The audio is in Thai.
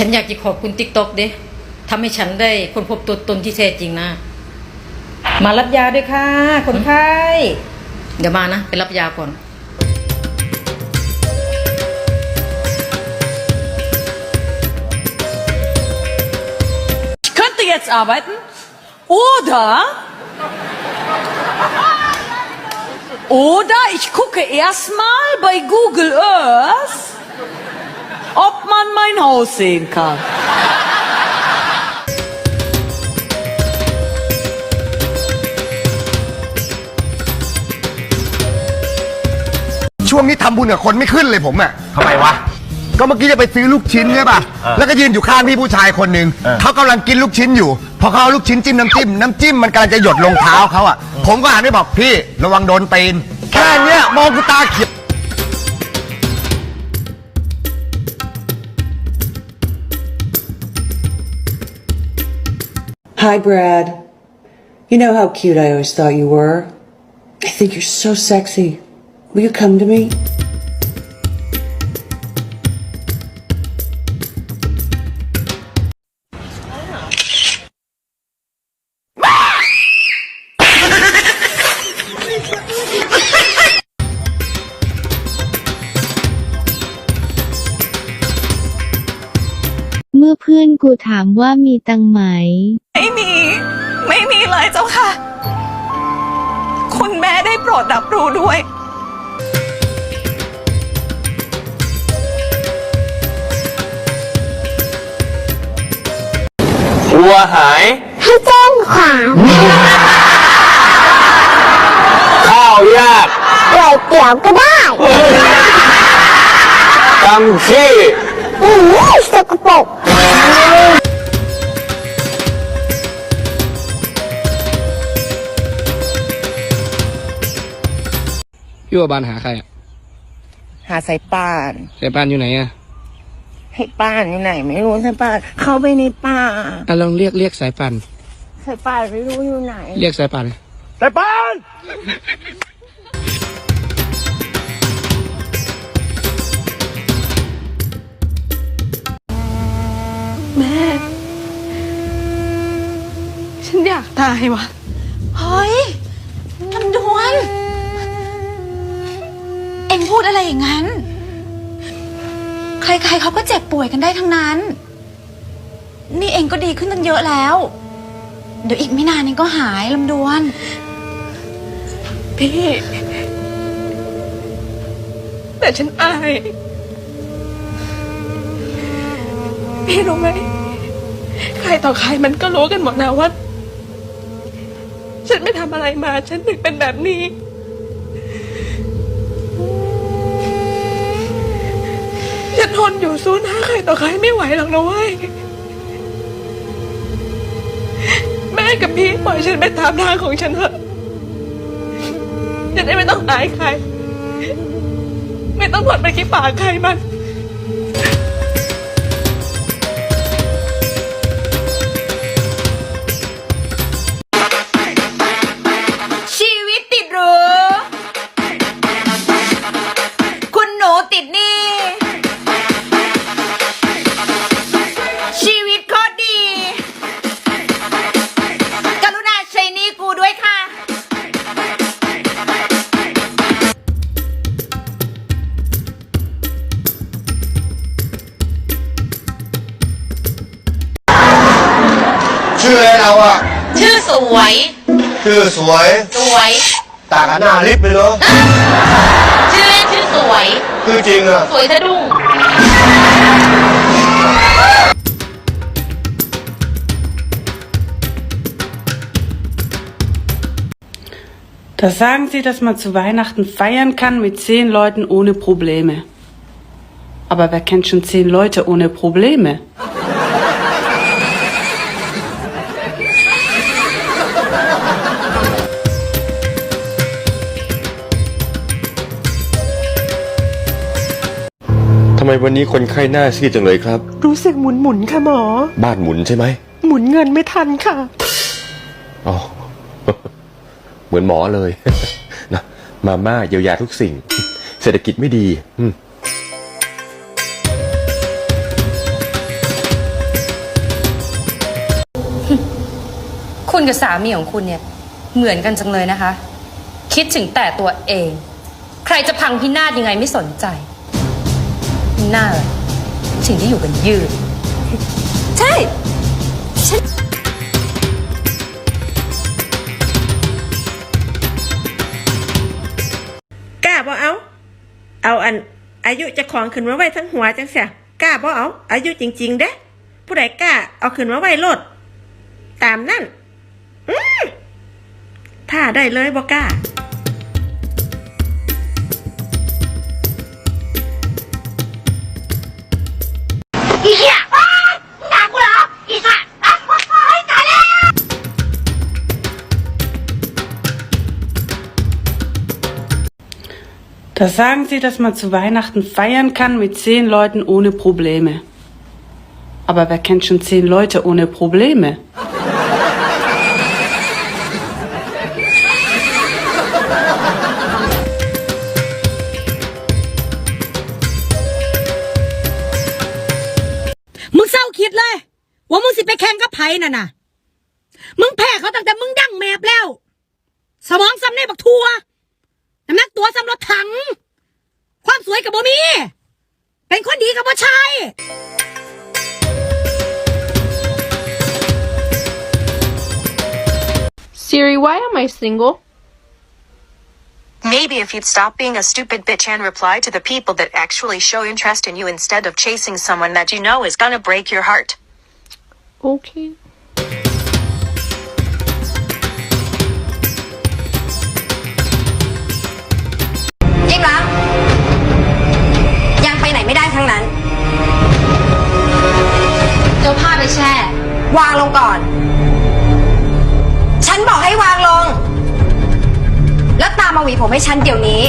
ฉันอยากจะขอบคุณติ๊กต็อกเด้ทำให้ฉันได้ค้นพบตัวตนที่แท้จริงนะ มารับยาด้วยค่ะ คนไข้ เดี๋ยวมานะ ไปรับยาก่อน Ich könnte jetzt arbeiten oder oder ich gucke erstmal bei Google Earth, ob man mein Haus sehen kann. ช่วงนี้ทำบุญกับคนไม่ขึ้นเลยผมอะ ทำไมวะ ก็เมื่อกี้จะไปซื้อลูกชิ้นใช่ป่ะเออแล้วก็ยืนอยู่ข้างพี่ผู้ชายคนหนึ่งเออเขากำลังกินลูกชิ้นอยู่ พอเขาเอาลูกชิ้นจิ้มน้ำจิ้ม น้ำจิ้มมันกำลังจะหยดลงเท้าเขาอะ ผมก็หันไปบอกพี่ระวังโดนตีน แค่เนี้ยมองกูตาเขียว Hi, Brad. You know how cute I always thought you were? I think you're so sexy. Will you come to me? เมื่อเพื่อนกูถามว่ามีตังค์ไหม ไม่มี ไม่มีเลยเจ้าค่ะ คุณแม่ได้โปรดรับรู้ด้วยวัวหาย ให้แจ้งความข้าวยากไก่เตี๋ยวก็ได้กำขี้ อือสกปรก พี่ว่าบานหาใครอะหาสายป่านแต่บานอยู่ไหนอะให้ป้านอยู่ไหน ไม่รู้สายป่านเข้าไปในป่าอะลองเรียกเรียกสายปันสายป่านไม่รู้อยู่ไหน เรียกสายปันแต่ปานฉันอยากตายวะเฮ้ยลำดวนเอ็งพู ดอะไรอย่างนั้น ใครๆเขาก็เจ็บป่วยกันได้ทั้งนั้น นี่เองก็ดีขึ้นตั้งเยอะแล้ว เดี๋ยวอีกไม่นานเองก็หายลำดวน พี่ แต่ฉันอาย พี่รู้ไหม ใครต่อใครมันก็รู้กันหมดนะว่า ฉันไม่ทำอะไรมา ฉันถึงเป็นแบบนี้ ฉัน ทนอยู่สู้หน้าใครต่อใครไม่ไหวหรอกนะเว้ย แม่กับพี่ปล่อยฉันไปตามทางของฉันเถอะจะได้ไม่ต้องอายใคร ไม่ต้องหดไปขี้ปากใครมัน เราอ่ะ ชื่อสวย ชื่อสวย สวย ต่างกันหน้าลิฟต์ไปเลย ชื่อเล่นชื่อสวย คือจริงอ่ะ สวยสะดุ้ง Da sagen sie, dass man zu Weihnachten feiern kann mit zehn Leuten ohne Probleme. Aber wer kennt schon zehn Leute ohne Probleme? ำไมวันนี้คนไข้หน้าซีดจังเลยครับ รู้สึกหมุนหมุนค่ะหมอ บ้านหมุนใช่ไหม หมุนเงินไม่ทันค่ะ อ๋อ เหมือนหมอเลย นะมาม่าเยียวยาทุกสิ่ง เศรษฐกิจไม่ดีคุณกับสามีของคุณเนี่ย เหมือนกันจังเลยนะคะ คิดถึงแต่ตัวเอง ใครจะพังพินาศยังไงไม่สนใจ หน้าเลยสิ่งที่อยู่กันยืดใช่กล้าบ่เอา เอาอัน อายุเจะของขึ้นมาไว้ทั้งหัวจังเสียกล้าบ่เอา อายุจริง ๆ เด้ผู้ใดกล้าเอาขึ้นมาไว้โลด ตามนั่น อืมถ้าได้เลยบ่กล้า Da sagen sie, dass man zu Weihnachten feiern kann mit zehn Leuten ohne Probleme. Aber wer kennt schon zehn Leute ohne Probleme? มึงเศร้าคิดเลย ว่ามึงสิไปแข่งกับไผ่น่ะน่ะ มึงแพ้เขาตั้งแต่มึงดั้งแมบแล้ว สมองซ้ำในบักทัว น้ำหนักตัวซ้ำรถถัง ความสวยกับบ่มี เป็นคนดีกับบ่ใช่ Siri why am I single Maybe if you'd stop being a stupid bitch and reply to the people that actually show interest in you instead of chasing someone that you know is gonna break your heart. okay ลงก่อน ฉันบอกให้วางลง แล้วตามมาหวีผมให้ฉันเดี๋ยวนี้